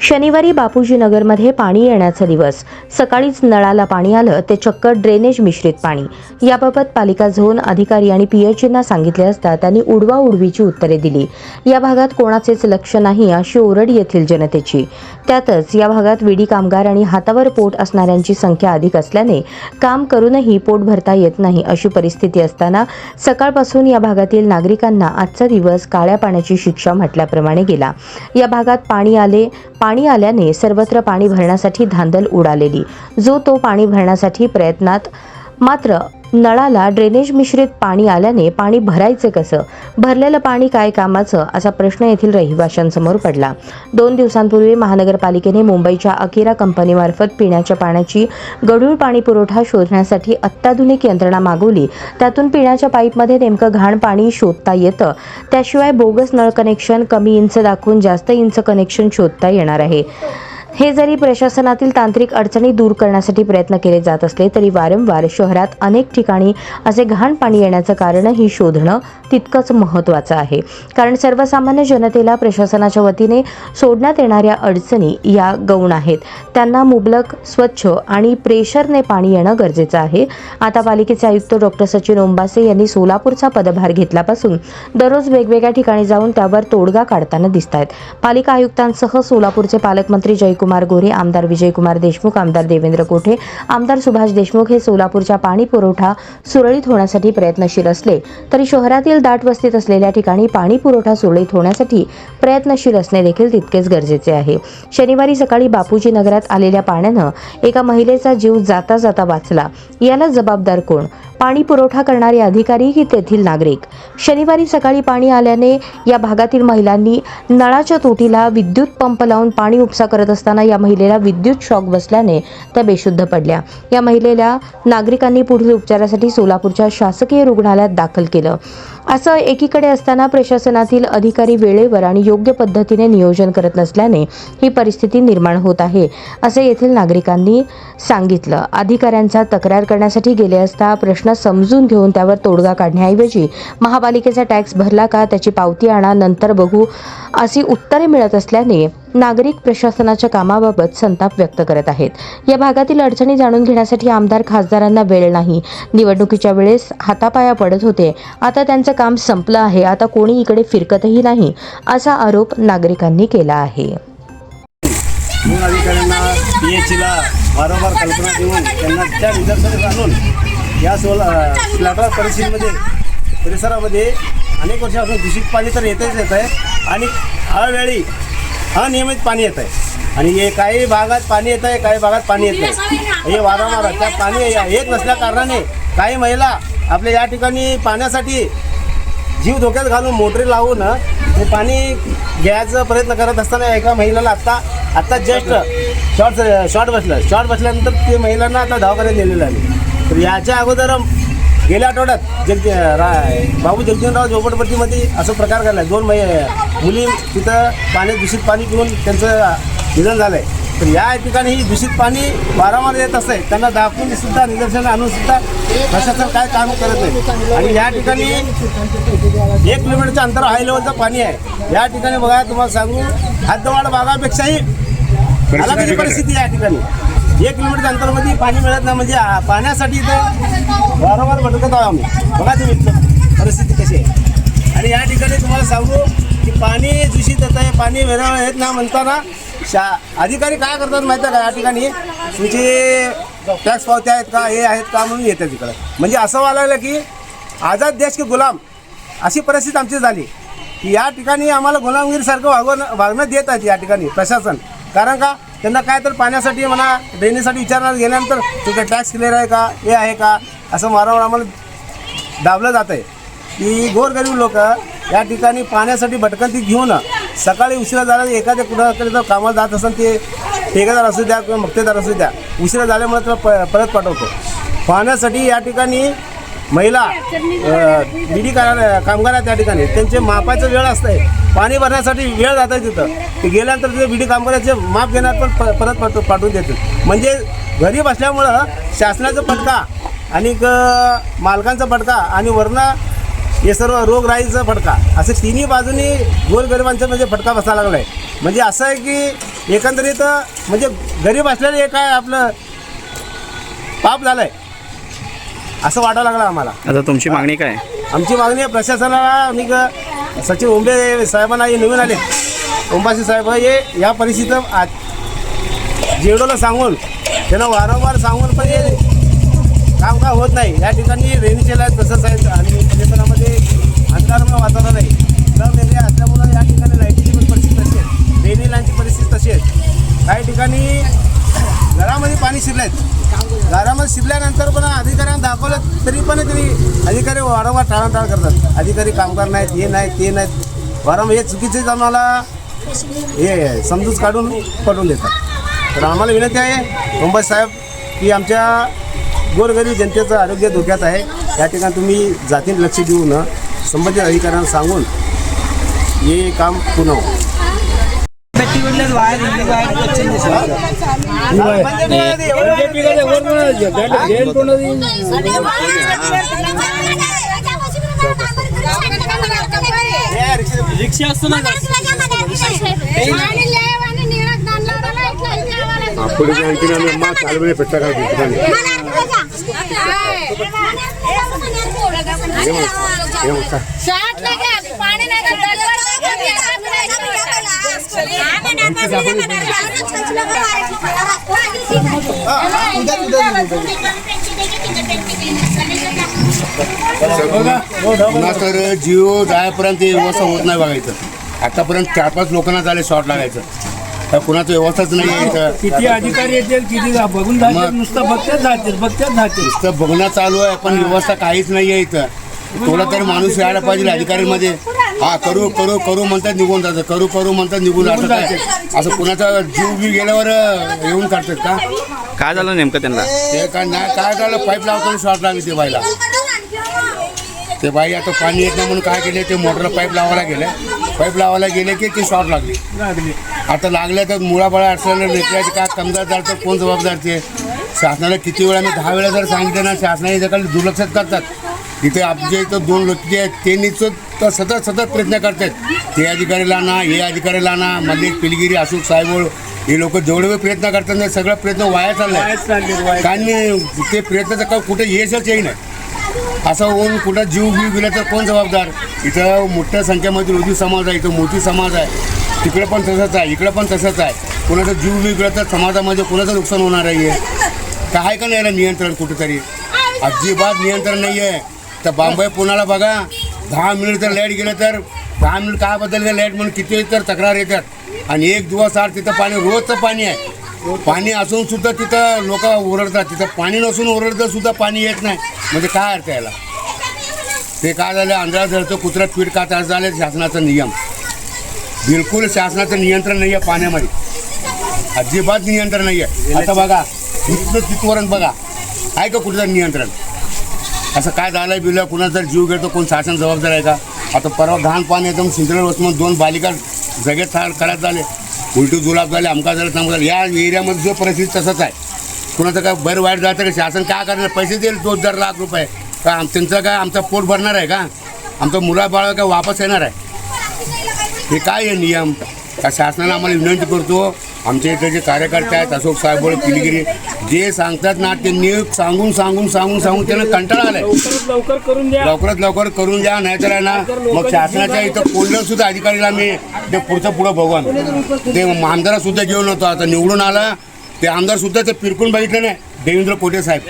शनिवारी बापूजी नगरमध्ये पाणी येण्याचा दिवस. सकाळीच नळाला पाणी आलं ते चक्क ड्रेनेज मिश्रित पाणी. याबाबत पालिका झोन अधिकारी आणि पीएचईंना सांगितले असता त्यांनी उडवा उडवीची उत्तरे दिली. या भागात कोणाचेच लक्ष नाही अशी ओरड येथील जनतेची. त्यातच या भागात विडी कामगार आणि हातावर पोट असणाऱ्यांची संख्या अधिक असल्याने काम करूनही पोट भरता येत नाही अशी परिस्थिती असताना सकाळपासून या भागातील नागरिकांना आजचा दिवस काळ्या पाण्याची शिक्षा म्हटल्याप्रमाणे गेला. या भागात पाणी आले पाणी पाणी आल्याने सर्वत्र पाणी भरण्यासाठी धांदल उडालेली. जो तो पाणी भरण्यासाठी प्रयत्नात मात्र नळाला ड्रेनेज मिश्रित पाणी आल्याने पाणी भरायचं कसं? भरलेलं पाणी काय कामाचं? असा प्रश्न येथील रहिवाशांसमोर पडला. दोन दिवसांपूर्वी महानगरपालिकेने मुंबईच्या अकिरा कंपनीमार्फत पिण्याच्या पाण्याची गढूळ पाणी पुरवठा शोधण्यासाठी अत्याधुनिक यंत्रणा मागवली. त्यातून पिण्याच्या पाईपमध्ये नेमकं घाण पाणी शोधता येतं. त्याशिवाय बोगस नळ कनेक्शन कमी इंच दाखवून जास्त इंच कनेक्शन शोधता येणार आहे. हे जरी प्रशासनातील तांत्रिक अडचणी दूर करण्यासाठी प्रयत्न केले जात असले तरी वारंवार शहरात अनेक ठिकाणी असे घाण पाणी येण्याचं कारणही शोधणं तितकंच महत्त्वाचं आहे. कारण सर्वसामान्य जनतेला प्रशासनाच्या वतीने सोडण्यात येणाऱ्या अडचणी या गौण आहेत. त्यांना मुबलक स्वच्छ आणि प्रेशरने पाणी येणं गरजेचं आहे. आता पालिकेचे आयुक्त डॉक्टर सचिन ओंबासे यांनी सोलापूरचा पदभार घेतल्यापासून दररोज वेगवेगळ्या ठिकाणी जाऊन त्यावर तोडगा काढताना दिसत आहेत पालिका आयुक्तांसह सोलापूरचे पालकमंत्री जय विजयकुमार गोरे आमदार विजयकुमार देशमुख आमदार देवेंद्र कोठे आमदार सुभाष देशमुख हे सोलापूरच्या पाणी पुरवठा सुरळीत होण्यासाठी प्रयत्नशील असले तरी शहरातील दाट वस्तीत असलेल्या ठिकाणी पाणी पुरवठा सुरळीत होण्यासाठी प्रयत्नशील असणे देखील तितकेच गरजेचे आहे. शनिवारी सकाळी बापूजी नगरात आलेल्या पाण्यानं एका महिलेचा जीव जाता जाता वाचला. याला जबाबदार कोण? पाणी पुरवठा करणारे अधिकारी की तेथील नागरिक? शनिवारी सकाळी पाणी आल्याने या भागातील महिलांनी नळाच्या तोटीला विद्युत पंप लावून पाणी उपसा करत असताना या महिलेला विद्युत शॉक बसल्याने त्या बेशुद्ध पडल्या. या महिलेला नागरिकांनी पुढील उपचारासाठी सोलापूरच्या शासकीय रुग्णालयात दाखल केलं. असं एकीकडे असताना प्रशासनातील अधिकारी वेळेवर आणि योग्य पद्धतीने नियोजन करत नसल्याने ही परिस्थिती निर्माण होत आहे असे येथील नागरिकांनी सांगितलं. अधिकाऱ्यांचा तक्रार करण्यासाठी गेले असता प्रश्न समजून घेऊन त्यावर तोडगा काढण्याऐवजी महापालिकेचा टॅक्स भरला का त्याची पावती आणा नंतर बघू अशी उत्तरे मिळत असल्याने नागरिक प्रशासनाच्या कामाबाबत संताप व्यक्त करत आहेत. या भागातील अडचणी जाणून घेण्यासाठी आमदार खासदारांना वेळ नाही. निवडणुकीच्या वेळेस हातापाया पडत होते. आता त्यांचं काम संपलं आहे. आता कोणी इकडे फिरकतही नाही असा आरोप नागरिकांनी केला आहे. वारंवार कल्पना देऊन त्यांना त्या आणून या सोला परिसरामध्ये अनेक वर्षापासून दूषित पाणी तर येतच येत आहे. आणि अवेळी अनियमित पाणी येत आहे आणि हे काही भागात पाणी येत आहे काही भागात पाणी येत नाही. हे वारंवार त्या पाणी येत नसल्या कारणाने काही महिला आपल्या या ठिकाणी पाण्यासाठी जीव धोक्यात घालून मोटरी लावून ते पाणी घ्यायचा प्रयत्न करत असताना एका महिलेला आत्ता आत्ता जस्ट शॉर्ट शॉर्ट बसलं. शॉर्ट बसल्यानंतर ते महिलांना आता दवाखान्यात नेलेलं आहे. तर याच्या अगोदर गेल्या आठवड्यात जग रा बाबू जगजीवनराव झोपडपट्टीमध्ये असं प्रकार घडला. दोन मै मुली तिथं पाणी दूषित पाणी पिऊन त्यांचं निधन झालं आहे तर या ठिकाणी ही दूषित पाणी वारंवार येत असते त्यांना दाखवून सुद्धा निदर्शन आणून सुद्धा प्रशासन काय काम करत नाही. आणि या ठिकाणी एक किलोमीटरच्या अंतर हाय लेवलचं पाणी आहे. या ठिकाणी बघा तुम्हाला सांगू हद्दवाड भागापेक्षाही परिस्थिती आहे. या ठिकाणी. एक किलोमीटरच्या अंतरमध्ये पाणी मिळत नाही. म्हणजे पाण्यासाठी इथं वारंवार भटकत आहोत आम्ही. बघा तुम्ही परिस्थिती कशी आहे. आणि या ठिकाणी तुम्हाला सांगू की पाणी दूषित येत आहे पाणी वेळेवर येत नाही म्हणताना शा अधिकारी काय करतात माहिती आहे का? या ठिकाणी तुमचे टॅक्स पावत्या आहेत का हे आहेत का म्हणून येतात तिकडं म्हणजे असं व्हायला की आझाद देश की गुलाम अशी परिस्थिती आमची झाली. की या ठिकाणी आम्हाला गुलामगिरीसारखं वागवणं वागणं देत आहेत या ठिकाणी प्रशासन. कारण का? त्यांना काय तर पाण्यासाठी म्हणा ड्रेनेजसाठी विचारणार गेल्यानंतर तुमचा टॅक्स क्लिअर आहे का हे आहे का? असं वारंवार आम्हाला दाबलं जात आहे की गोरगरीब लोक या ठिकाणी पाण्यासाठी भटकंती घेऊन सकाळी उशिरा झाला एखाद्या कुठं जर कामाला जात असेल ते ठेकेदार असू द्या किंवा मक्तेदार असू द्या उशिरा झाल्यामुळे त्याला प परत पाठवतो. पाण्यासाठी या ठिकाणी महिला बिडी कामगार आहेत त्या ठिकाणी. त्यांचे मापाचं वेळ असतंय. पाणी भरण्यासाठी वेळ जात आहे तिथं. ते गेल्यानंतर ते बिडी कामगाराचे माप घेणार पण परत पाठव पाठवून देतील. म्हणजे घरी बसल्यामुळं शासनाचा फटका आणि मालकांचा फटका आणि वरनं हे सर्व रोगराईचा फटका. असे तिन्ही बाजूनी गोरगरिबांचा म्हणजे फटका बसायला लागला आहे म्हणजे असं आहे की एकंदरीत म्हणजे गरीब असलेलं हे काय आपलं पाप झालं आहे असं वाटायला लागलं आम्हाला. आता तुमची मागणी काय? आमची मागणी आहे प्रशासनाला आणि सचिव ओंबे साहेबांना हे नवीन आले. ओंबाशी साहेब हे या परिस्थितीत आ- जेवढोला सांगून त्यांना वारंवार सांगून पण हे काम काय होत नाही. या ठिकाणी रेणीचेला तसंच आहे आणि परिसरामध्ये अंधारमय वातावरण आहे दर वेगळे असल्यामुळं या ठिकाणी लाईटीची पण परिस्थिती तशी आहे रेनी लाईनची परिस्थिती तशी आहे काही ठिकाणी घरामध्ये पाणी शिरलं आहे घरामध्ये शिरल्यानंतर पण अधिकाऱ्यांना दाखवलं तरी पण तरी अधिकारी वारंवार टाळाटाळ करतात. अधिकारी कामगार नाहीत हे नाहीत ते नाहीत. वारंवार हे चुकीचे आम्हाला हे समजूत काढून पटवून देतात. तर आम्हाला विनंती आहे मुंबई साहेब की आमच्या गोरगरीब जनतेचं आरोग्य धोक्यात आहे. या ठिकाणी तुम्ही जातीने लक्ष देऊन संबंधित अधिकाऱ्यांना सांगून हे काम పిల్లలు వారి అప్పుడు అమ్మ కాలువలే పెట్టగలుగుతున్నాను ఏమో ఏమో సార్ पुन्हा तर जिओ जायपर्यंत व्यवस्था होत नाही बघायचं आतापर्यंत चार पाच लोकांना झाले शॉर्ट लागायचं. तर कुणाचं व्यवस्थाच नाही आहे इथं. किती अधिकारी येतील किती जा- बघून जातील मग- नुसतं बघतेच जातील बघतेच जातील. नुसतं बघणं चालू आहे पण व्यवस्था काहीच नाही आहे इथं. थोडा तरी माणूस यायला पाहिजे अधिकाऱ्यांमध्ये. हा करू करू करू म्हणतात निघून जातं करू करू म्हणतात निघून जातं काय असं कुणाचा जीव बी गेल्यावर येऊन काढतात का? काय झालं नेमकं त्यांना? ते काय नाही काय झालं? पाईप लावताना शॉर्ट लागली ते बाईला. ते बाई आता पाणी येत नाही म्हणून काय केले? ते मोटरला पाईप लावायला गेले. पाईप लावायला गेले की ते शॉर्ट लागली. लागली. आता लागल्या तर मुळाबळा असलेलं लेकराचे काय कमदार तर कोण जबाबदार ते? शासनाला किती वेळा मी दहा वेळा जर सांगितलं ना शासनाने त्याकडे दुर्लक्ष करतात. इथे आमच्या इथं दोन लोक जे आहेत. ते निश्चित तर सतत सतत प्रयत्न करतात ते अधिकारीला ना हे अधिकारीला ना मल्लिक पिलगिरी अशोक साहेब हे लोक जेवढे वेळ प्रयत्न करतात ना सगळं प्रयत्न वाया चाललाय. कारण ते प्रयत्नाचं का कुठे यशच येई नाही असं होऊन कुठं जीव बीव गेला तर कोण जबाबदार? इथं मोठ्या संख्येमध्ये रोजी समाज आहे. इथं मोठी समाज आहे. तिकडे पण तसंच आहे. इकडे पण तसंच आहे. कोणाचा जीव बीव गेला तर समाजामध्ये कोणाचं नुकसान होणार आहे काय का नाही नियंत्रण कुठेतरी? अजिबात नियंत्रण नाही आहे तर बांबई पुण्याला बघा दहा मिनिट जर लाइट गेलं तर दहा मिनिट काय बदल लाइट म्हणून किती तर तक्रार येतात. आणि एक दिवस आड तिथं पाणी रोजचं पाणी आहे. पाणी असून सुद्धा तिथं लोक ओरडतात. तिथं पाणी नसून ओरडतं सुद्धा पाणी येत नाही. म्हणजे काय अर्थ याला? ते काय झालं? आंधळा धरतो कुत्र्यात पीठ का त्रास झाले? शासनाचा नियम. बिलकुल शासनाचं नियंत्रण नाही आहे पाण्यामध्ये. अजिबात नियंत्रण नाही आहे आता बघा इथनं तिथवरून बघा. आहे का कुठलं नियंत्रण? असं काय झालं बिलं? कुणाचा जर जीव घेतो कोण शासन जबाबदार आहे का? आता परवा घाण पाणी एकदम सिंद्रेल वसमत दोन बालिका जगेत ठार खराब झाले. उलटी जुलाब झाले आमका झालं तमका झालं या एरियामध्ये जो परिस्थिती तसंच आहे. कुणाचं काय बरं वाईट जातं का? शासन काय करणार? पैसे देईल दोन हजार लाख रुपये. का आम त्यांचं काय आमचं पोट भरणार आहे का? आमचं मुलाबाळा काय वापस येणार आहे? हे काय आहे नियम? का शासनाला आम्हाला विनंती करतो आमच्या इथे जे कार्यकर्ते आहेत अशोक साहेब पिलगिरी जे सांगतात ना त्यांनी सांगून सांगून सांगून सांगून त्यांना कंटाळा आलाय. लवकरात लवकर करून द्या. लवकरात लवकर करून द्या नाहीतर आहे ना मग शासनाच्या इथं कोल्हर सुद्धा अधिकारीला मी ते पुढचं पुढं आम्ही. ते आमदार सुद्धा घेऊन होतो आता निवडून आला. ते आमदार सुद्धा ते फिरकून बघितलं नाही देवेंद्र कोटे साहेब.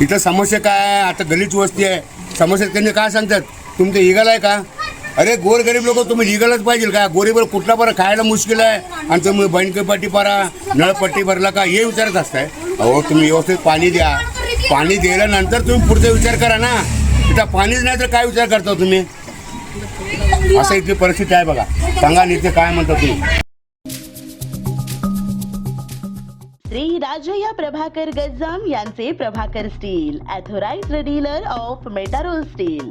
इथं समस्या काय आहे? आता गलीच वस्ती आहे. समस्या त्यांनी काय सांगतात? तुमचं इगल आहे का? अरे गोरगरीब लोक तुम्ही निघालच पाहिजे का? गोरीबर कुठला बरं खायला मुश्किल आहे? आणि तुम्ही बँकेपट्टी भरा नळपट्टी भरला का? हे विचारत असताय. अहो तुम्ही व्यवस्थित पाणी द्या. पाणी दिल्यानंतर तुम्ही पुढचा विचार करा ना. इथं पाणीच नाही तर काय विचार करता तुम्ही? असं इथली परिस्थिती आहे बघा. सांगा नेते काय म्हणता तुम्ही. श्री राजया प्रभाकर गज्जाम यांचे Prabhakar steel authorised dealer of metarol steel.